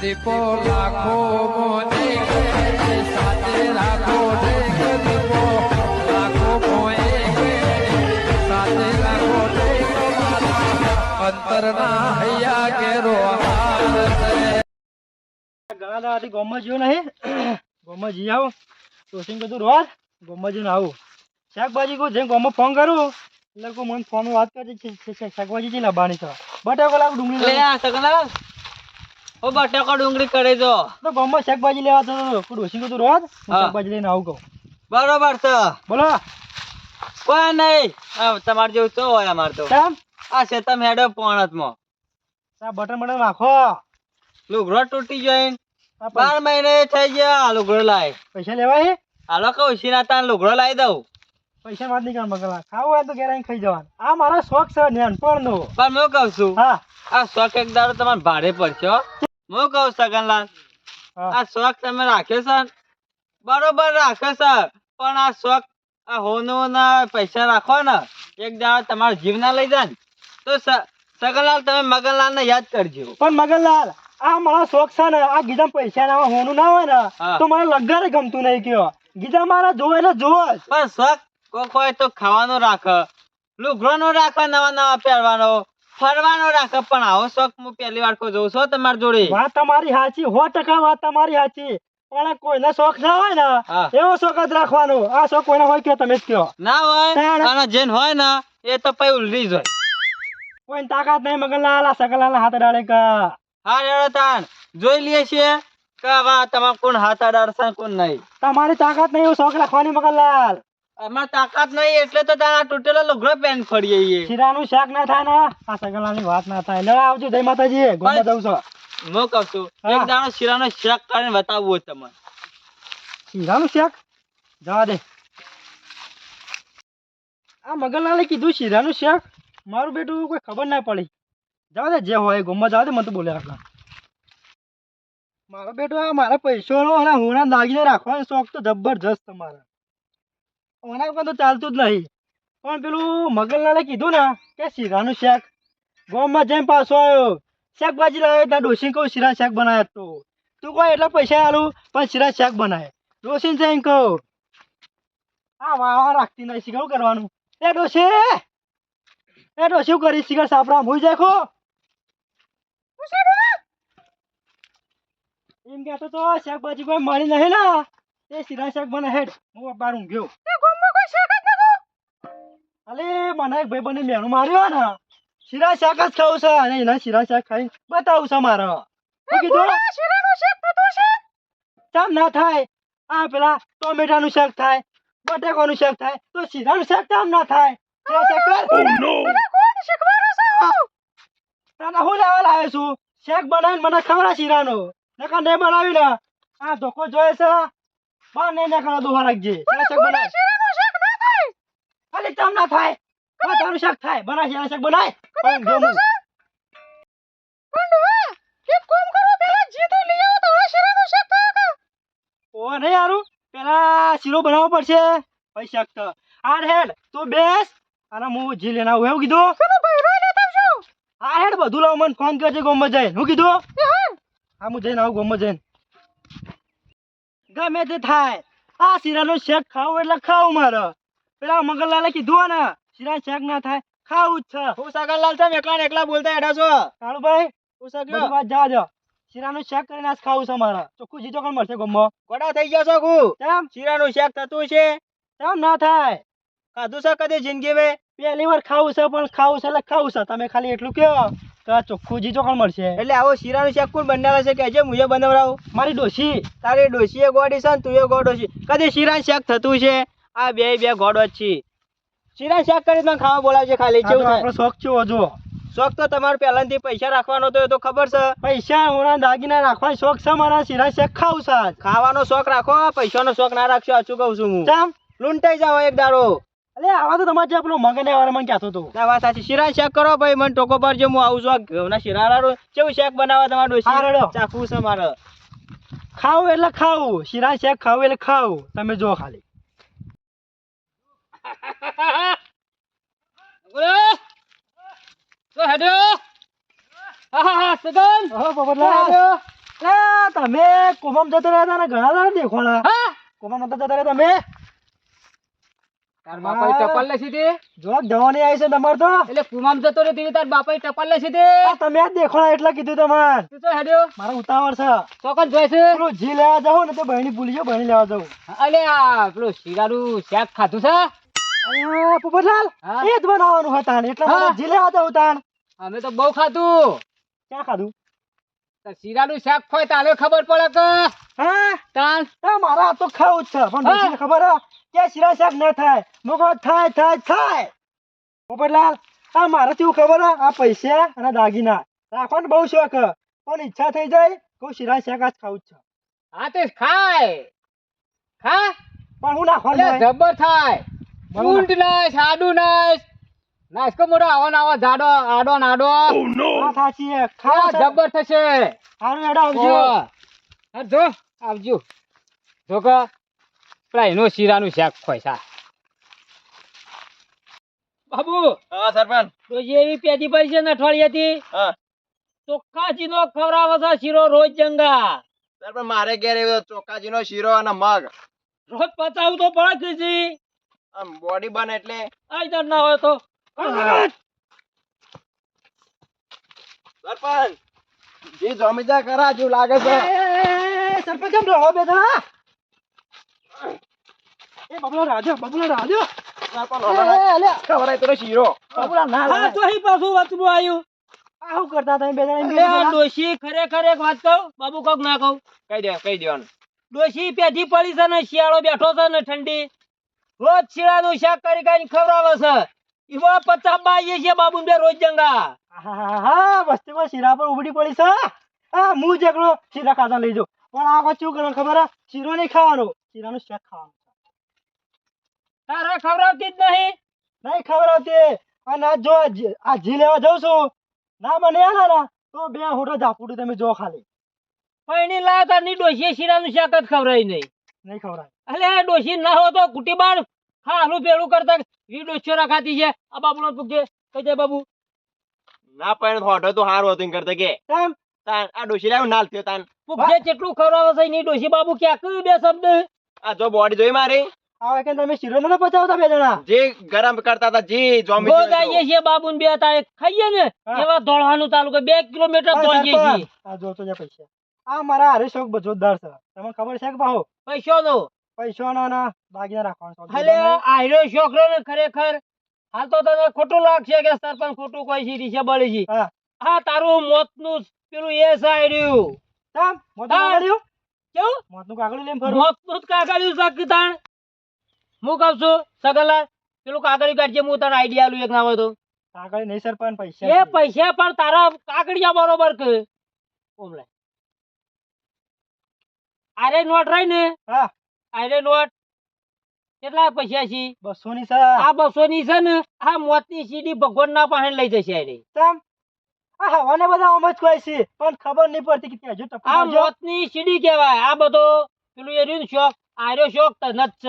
દીપો લાખો મોને સાથે રાખો દીપો. લાખો મોએ સાથે રાખો અંતરના હૈયા કેરો ઘણા દાડાથી ગામમાં જ્યો નહીં. ગામમાં જઈ આવું. તોસિંગ બધું રોજ ગામમાં જઈને આવું. શાકભાજી કહું જેમ ગામમાં ફોન કરું એટલે કહું મને ફોન વાત છે- છે- ડુંગળી ઓ બટાકો ડુંગળી કરે જો તો ગામમાં શાકભાજી લેવા તો ડોસી કીધું રોજ શાકભાજી લઈને આવું કહું. બરોબર છે. બોલો. કોઈ નહીં. આ તમારે જેવું તો હોય અમાર તો. કેમ? આ છે તમે હેડો પોણતમાં આ બટન બટન નાખો. લુગડો તૂટી જાય આ બાર મહિને થઈ ગયા લુગડો લાય. પૈસા લેવા હે? હાલો કહું ના તાન લુગડો લાવી દઉં. પૈસા વાત નહીં કરવા મગલા ખાવું હોય તો ઘેર ખાઈ જવાનું. આ મારો શોખ છે નાનપણનો. પણ હું કહું છું હા. આ શોખ એક દાડો તમારે ભારે પડશે હો. કહું સગનલાલ? આ શોખ તમે રાખ્યો છે? બરોબર રાખ્યો છે પણ આ શોખ આ હોનું ના પૈસા રાખો ને એક દાડો તમારો જીવ ના લઈ જાય તો સગનલાલ તમે મગનલાલ ને યાદ કરજો. પણ મગનલાલ આ મારા શોખ છે ને આ ગીધા પૈસા ના હોનું ના હોય ને તો મારે લગારે ગમતું નહીં કયો. ગીધા મારા જોવે એટલે જોવો પણ શોખ કોક હોય તો ખાવાનો રાખ. લુગડો નો રાખ નવા નવા પહેરવાનો. ફરવાનો રાખ પણ આવો શોખ હું પહેલી વાર કોઈ જોઉં છું તમારી જોડે. વાત તમારી સાચી સો ટકા વાત તમારી સાચી. પણ કોઈને શોખ ના હોય ને એવો શોખ જ રાખવાનો. આ શોખ કોઈને હોય કે તમે જ કયો ના હોય અને જેન હોય ને એ તો પછી ઉલરી જ હોય. કોઈ તાકાત નહીં મગનલાલ આ સગનલાલ હાથ ડાળે કા. હા રેડો તાણ. જોઈ લઈએ છીએ કે વાહ તમારે કોણ હાથ અડાડશે કોણ નહીં. તમારી તાકાત નહીં એવો શોખ રાખવાની મગનલાલ અમારે તાકાત નહીં એટલે તો તારા તૂટેલો લુગડો પેન ફરી જઈએ શીરાનું શાક ના થાય ને આ સગલાની વાત ના થાય. લે આવજો જય માતાજી. ગોમાં જવું છો. મો કહું છું એક દાણો શીરાનો શાક કરીને બતાવવું તમારે શીરાનું શાક? જવા દે. આ મગનલાલે કીધું શીરાનું શાક? મારું બેટું કોઈ ખબર ના પડી. જવા દે જે હોય ગોમાં જવા દે મને તો બોલે આપણા મારો બેટો આ મારા પૈસોનો અને હોના દાગીને રાખવાનો શોખ તો જબરજસ્ત તમારે ઓના વગર તો ચાલતું જ નહીં. પણ પેલું મગનલાલે કીધું ને કે શીરાનું શેક. ગોમાં જઈને પાછો આવ્યો. શાકભાજી લાવ્યો ત્યાં ડોસી કહું શીરા શાક બનાવે તો. તું કોઈ એટલા પૈસા આલું, પણ શીરા શાક બનાવે ડોસીને જઈને કહો, આ વાવા રાખતી નહીં, શીખવું કરવાનું. એ ડોસી એ ડોસી શું કરી શીખર સાપરા ભૂઈ જાય ખો એમ કહેતો તો, શાકભાજી કોઈ મળી નહીં ને. એ શીરા શાક બને હેડ, હું બાર ઊંઘ્યો. અલે મને એક ભાઈ બને મેણું માર્યો ને. શીરા શાક જ ખાવું છે. અને એના શીરા શાક ખાઈ બતાવું છે મારે. શું ના થાય. આ પેલા ટોમેટાનું શાક થાય બટાકાનું શાક થાય તો શીરાનું શાક કેમ ના થાય. શીરા શાક તને હું લેવા લાવ્યો છું? શેક બનાવીને મને ખવડા શીરાનો. નકર નહીં બનાવી ને આ ધોકો જોયે છે. બાર નહીં નાખવાનો દોહા રાખજે શીરા શાક ખાલી ચામ ના થાય. બટાકાનું શાક થાય. બનાય શીરા શાક બનાય. પણ જમું ઓ નહીં હારું. પેલા શીરો બનાવવો પડશે. પછી શાક તો. હાર હેડ તો બેસ. અને હું જી લેના આવું એવું કીધું? આ હેડ બધું લાવ મને ફોન કરજે ગોમમાં જઈને. હું કીધું? હા હું જઈને આવું ગોમમાં જઈને. ગમે તે થાય. આ શીરાનો શેક ખાવું એટલે ખાવું મારે. પેલા મંગલલાલે કીધું ને શિરા શેક ના થાય ખાવું જ છે. હું સાગરલાલ તમે એકલા એકલા બોલતા એડા છો. કાળુભાઈ હું સાગર વાત જા દો. શીરાનું શેક કરીને આજ ખાવું છે મારે ચોખ્ખું જીજો કોણ મળશે ગમો ગોડા થઈ ગયા છો કુ? કેમ? શીરાનું શેક થતું છે. કેમ ના થાય? ખાધું છે કદી જિંદગી મેં? પહેલી વાર ખાવું છે પણ ખાવું છે એટલે ખાવું છે. તમે ખાલી એટલું કહો તો ચોખ્ખું જીતો કોણ મળશે? એટલે આવો શીરાનું શેક કોણ બનાવે છે કે જે મુજબ બનાવરાવું. મારી ડોશી. તારી ડોશીએ ગોડી છે ને તું એ ગોડો છે કદી શીરા શેક થતું છે? આ બે બે ગોડ જ છે. શીરા શેક કરી મને ખાવા બોલાવશે ખાલી તો આપણો શોખ છે જો શોખ તો તમારે પહેલાથી પૈસા રાખવાનો તો એ તો ખબર છે. પૈસા હોણા દાગીના રાખવાનો શોખ છે મારા શીરા શેક ખાવ છે ખાવાનો શોખ રાખો પૈસાનો શોખ ના રાખશો આછું કહું છું હું. ચમ? લૂંટાઈ જાવ એક દાડો. અલે આવા તો તમારે જે આપણો મગને વાળા મને કહેતો હતો. ના વાત સાચી. શીરા શેક કરો ભાઈ મને ટોકો પર હું આવું છું. ઘઉંના શીરા રાડો કેવું શેક બનાવવા તમારે ડોસી ચાખવું છે મારે. ખાવ એટલે ખાવ શીરા શેક ખાવ એટલે ખાવ તમે જો ખાલી તો હેડો હા હા હા સગન ઓહો પોપટલાલ એ તમે કોમામ જતા રહ્યા હતા ઘણા દાડા દેખોણા કોમામ નતા જતા રહ્યા તમે તાર બાપાએ ટપાલ લેસી દે જોક જવાની આવી છે તમારે તો એટલે કુમામ જતો રહ્યો તેવી તાર બાપા ટપાલ લેસી દે તમે જ દેખોણા એટલે કીધું તમારે તું તો હેડ્યો. મારે ઉતાવળ છે. ચોકન જોઈ છે પેલું જી લેવા જાવ ને તો બહેણી ભૂલી જાઉં બહેણી લેવા જાવ અલે આ પેલું શીરાનું શાક ખાધું છે? પોપટલાલ એ જ બનાવવાનું હતા એટલે મારે હા. જી લેવા અમે તો બહુ ખાધું ક્યાં ખાધું શીરાનું શાક ખોય તાલે ખબર પડે કે હા તાન આ મારા તો ખાવું જ છે પણ હા. ખબર કે શીરા શાક ન થાય મોકો થાય થાય થાય પોપટલાલ આ મારે કેવું ખબર આ પૈસા અને દાગીના રાખવાનો બહુ શોખ. પણ ઈચ્છા થઈ જાય કહું શીરા શાક આજ ખાવું જ છે હા તે ખાય ખા પણ હું ના. જબર થાય. ઊંટ નાશ આડુ નાશ નાશ કો મોટો આવો ને આવો જાડો આડો ને આડો. આ સાચી હે. ખા જબર થશે. હારું એડો આવજો. હા, જો આવજો. જો કે પેલા એનું શીરાનું શાક ખોય સા. બાબુ હા સરપંચ. તો જે એવી પેટી પડી છે ને અઠવાડિયાથી. હા. ચોખ્ખા નો ખવડાવે છે શીરો રોજ જંગા. સરપંચ મારે ઘેર એવો ચોખાજીનો શીરો અને મગ. રોજ પચાવું તો પડે કે જી આમ બોડી બને એટલે આઈ દર ના હોય તો. સરપંચ જે જમીદાર કરા જેવું લાગે છે. સરપંચ કેમ રહો બે જણા? એ બબલો રાજો બબલો રાજો. સરપંચ એ, એ, અલ્યા. ખબર તો શીરો. બબલા ના તો અહીં પાછું વચમાં આવ્યું આ કરતા તમે બે જણા? ડોશી ખરેખર એક વાત કહું બાબુ કોક ના કહું. કહી દે કહી દેવાનું ડોશી પેઢી પડી છે ને શિયાળો બેઠો છે ને ઠંડી. રોજ શીરાનું શાક કરી કરીને ખવડાવે છે એવા પચાસ બાઈએ છે બાબુ બે રોજ જંગા હા વસ્તીમાં શીરા પર ઉભડી પડી છે હા હું જ એકલો શીરા ખાતા લઈ જાઉં પણ આ વખત શું કરવાનું ખબર? શીરો નહીં ખાવાનો શીરાનું શાક ખાવાનું તારે ખવડાવતી જ નહીં નહીં ખબર આવતી અને જો આ જી લેવા જાઉં છું ના બને આના ના તો બે હોટો ઝાપુડું તમે જો ખાલી પૈણી લાવ તારની ડોશીએ શીરાનું શાક જ ખવડાવી નહીં નહીં ખવડાય. અલે ડોશી ના હો તો કુટી હા ખાનું પેલું કરતા વી ડોશીઓ રાખાતી છે. આ બાબુનો પૂછે કઈ દે બાબુ. ના પણ હોટો તો હાર હોતું કરતા કે. તાન આ ડોશી લાવ નાલ થયો તાન. પૂછે કેટલું ખવડાવે છે ની ડોશી બાબુ ક્યાં? કયું બે શબ્દ? આ જો બોડી જોઈ મારી. આવે કે તમે શીરો ન પચાવતા બે જણા? જે ગરમ કરતા હતા જે જોમી રોજ આવીએ છે બાબુ ને બે તારે. ખાઈએ ને? એવા દોડવાનું ચાલુ કરે બે કિલોમીટર દોડીએ છીએ. આ જા પૈસા. આ મારા હરે શોખ બધો છે. તમને ખબર છે કે ભાવ પૈસો નો પૈસો નો ના દાગીના રાખવાનો શોખ. આ? આયરો છોકરો ને ખરેખર હાલ તો તને ખોટું લાગશે કે સરપંચ ખોટું કોઈ છે રીશે બળી છે હા તારું મોતનું પેલું એ સાઈડ્યું કેમ મોતનું કાગળિયું? કેવું? નું કાગળિયું લઈને ફરું. મોતનું કાગળિયું છે હું કહું છું સગલા પેલું કાગળિયું કાઢજે હું તને આઈડિયા આલું એક ના હોય તો કાગળિયું નહીં સરપંચ પૈસા એ પૈસા પણ તારા કાકડિયા બરોબર કે? ઓમલે. આરે નોટ રહી ને? હા. આરે નોટ. કેટલા પૈસા છે? બસો ની છે. આ બસો ની છે ને આ મોતની સીડી ભગવાન ના પાસે લઈ જશે આરે કેમ? આ હવાને બધા આમ જ કોઈ છે પણ ખબર નહીં પડતી કે ત્યાં હજુ આ મોતની સીડી કહેવાય. આ બધો પેલું એર્યું શોખ આર્યો શોખ તને જ.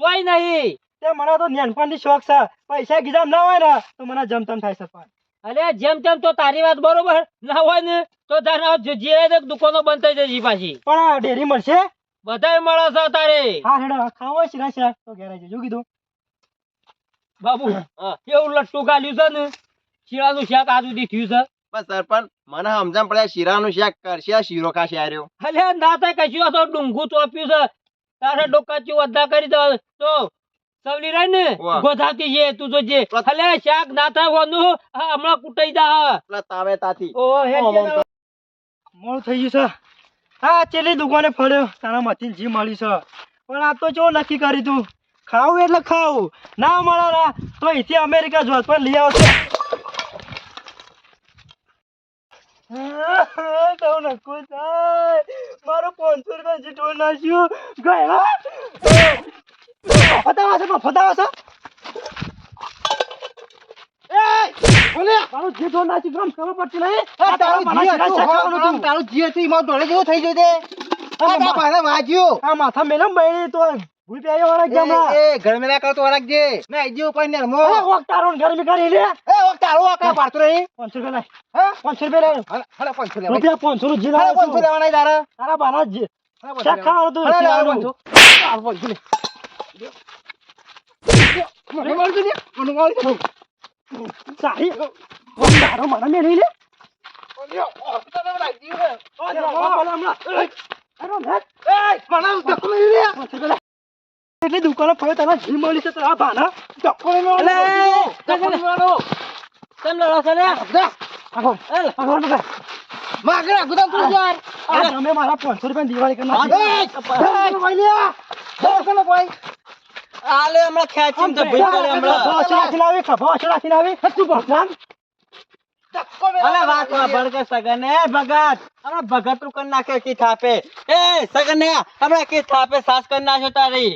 છે નહીં. તે મને તો નાનપણથી શોખ છે. પૈસા ગીધા ના હોય ને તો મને જમતમ થાય સરપંચ અરે જેમ તેમ તો તારી વાત બરોબર. ના હોય ને તો તારા જે દુકાનો બંધ થઈ જશે પાછી. પણ ડેરી મળશે? બધાય મળે છે તારે. હા હેડો ખાવો છે શીરા શાક તો ઘેર આવી જજો કીધું? બાબુ કેવું લટ્ટું ગાલ્યું છે ને? શીરાનું શાક આ સુધી થયું છે. બસ સરપંચ મને સમજણ પડે શીરાનું શાક કરશે શીરો ખાશે આર્યો અલે ના થાય કશું તો ડુંગું ચોપ્યું છે. તારે ડોકાચી વધા કરી દો. તો સવલી રહી ને. ગોધાતી છે તું જોજે. અલે શાક ના થાય હમણાં કુટાઈ જા. તાવે તાથી. ઓ હે. મોડું થઈ ગયું છે. હા ચેલી દુકાને ફળ્યો. તારા માથી જી મળી છે. પણ આ તો જો નક્કી કરી તું. ખાવું એટલે ખાવું. ના મળે ના તો અહીંથી અમેરિકા જો પણ લઈ આવશે. મારું પાંચસો રૂપિયા જીટો નાખ્યું. ગયા. ફતાવા છે પણ ફતાવા છે એ બોલે મારું જીટો નાખ્યું ખબર પડતી નહીં. તારા શેકાવાનું હતું. તારું જીએસટી માં ધોળે જેવું થઈ પાસે વાજ્યું આ માથા મેલમ બળી તો આવ્યો વળગ જમા એ ગરમી ના રાખજે મેં આઈ ગયો કોઈ ને મો. ઓક તારો ગરમી કરી લે. એ ઓ તારો આ પાડતો રહી. પાંચસો રૂપિયા લાય. હા? પાંચસો રૂપિયા લાય. હલે હલે લેવા. રૂપિયા પાંચસો નું જીલા હલે પાંચસો લેવાના તારે. તારા બાના જ લેવાના. ખાવાનું તું હલે, હલે, હલે, શિયાળાનું. પાંચસો. હાલ પાંચસો લે. મને મારી દે, મને મારી દે. સારી ઓમ તારો મને છે. ઓ લે. એટલી દુકાનો ફરે તને જી મળી છે ભાના ધક્કો. કેમ લડો તું યાર. આ તમે મારા પાંચસો રૂપિયા દિવાળી કરવા ભાઈ. આલે હમણાં ખેંચીને તો ભઈ કરે હમણાં ઓછી રાખીને આવી, ઓછી રાખીને આવી. તું ભગવાન. અલે વાત સાંભળ કે સગન એ ભગત હમણાં ભગતનું કરી નાખે કી થાપે એ સગન હમણાં કી થાપે સાસ કરી નાખ્યો તારી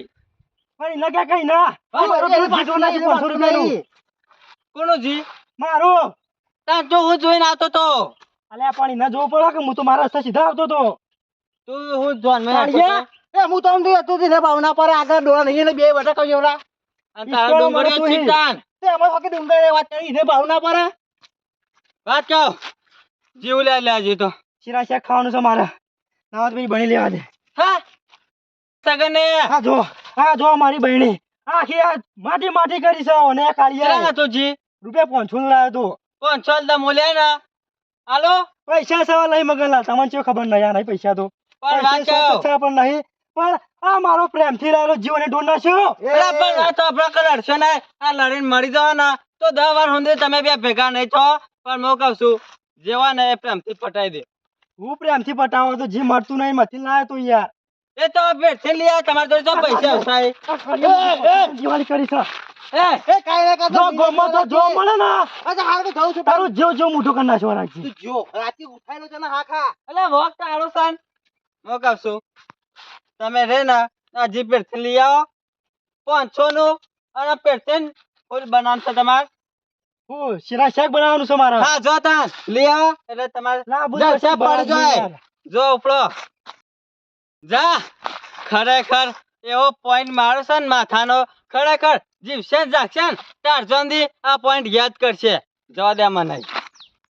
પણ એને ક્યાં કઈ ના હા, મારું પાંચસો રૂપિયાનું. નહીં. જી મારું તાર જો હું જોઈને આવતો તો અલ્યા પણ એને જોવું પડે કે હું તો મારા રસ્તે સીધા આવતો તો તું હું જોન મેં? તો. એ હું તો આમ જોઈ હતું ભાવના પર આગળ ડોળા નહીં બે વટા કહ્યું એવડા. અને તારા તું હી. ચિંતાન. તે અમાર વખતે ડુંગર વાત કરી ને ભાવના પર. વાત કહો જીવ લે લે જી તો. શિરા શેખ ખાવાનું છે મારા. ના તો બની લેવા દે. હા? સગન હા જો. હા જો મારી બહેણી આખી આ માટી માટી કરી છે અને કાળિયા. હતો જી? રૂપિયા પાંચસો નું લાવ્યો તો. પાંચસો રૂપિયા મૂલ્યા ના. હાલો? પૈસા સવા લઈ મગનલા તમને ખબર નહીં આ નહીં પૈસા તો. પૈસા પણ નહીં. પણ આ મારો પ્રેમથી લાવેલો જીવને ઢોર નાખ્યો અલા પણ આ તો આપણા કઈ લડશો ને. આ લડીને મરી જવા ને તો દસ વાર સુધી તમે બે ભેગા નહીં છો પણ હું કહું છું જેવા ને એ પ્રેમથી પટાઈ દે. હું પ્રેમથી પટાવો તો જી મરતું નહીં મથી લાવે તો યાર. એ તો ભેટથી લઈ આવ તમારે તો પૈસા આવશે દિવાળી કરી છે. એ એ કાંઈ ના જો ગોમાં તો જો મળે ને. અચ્છા હાલ તો છું તારું જેવ જેવ મોઢું કરી નાખવા રાખજે. તું જો રાતે ઉઠાયેલો છે ને હા ખા એટલે વખત આડો સાન. હું કહું છું તમે રે ને આ જી ભેટથી લઈ આવો પાંચસો નું અને પેરથી ફૂલ બનાવશે તમારે. હું શીરા શાક બનાવવાનું છે મારે? હા જો તાન લઈ આવો. એટલે તમારે લાંબુ જા, દિવસથી શા પડી બનાવી જાય? યાર. જો ઉપડો. જા. ખરેખર એવો પોઈન્ટ મારો છે ને માથાનો. ખરેખર જીવશે ને જાગશે ને તાર જોંદી આ પોઈન્ટ યાદ કરશે. જવા દે મને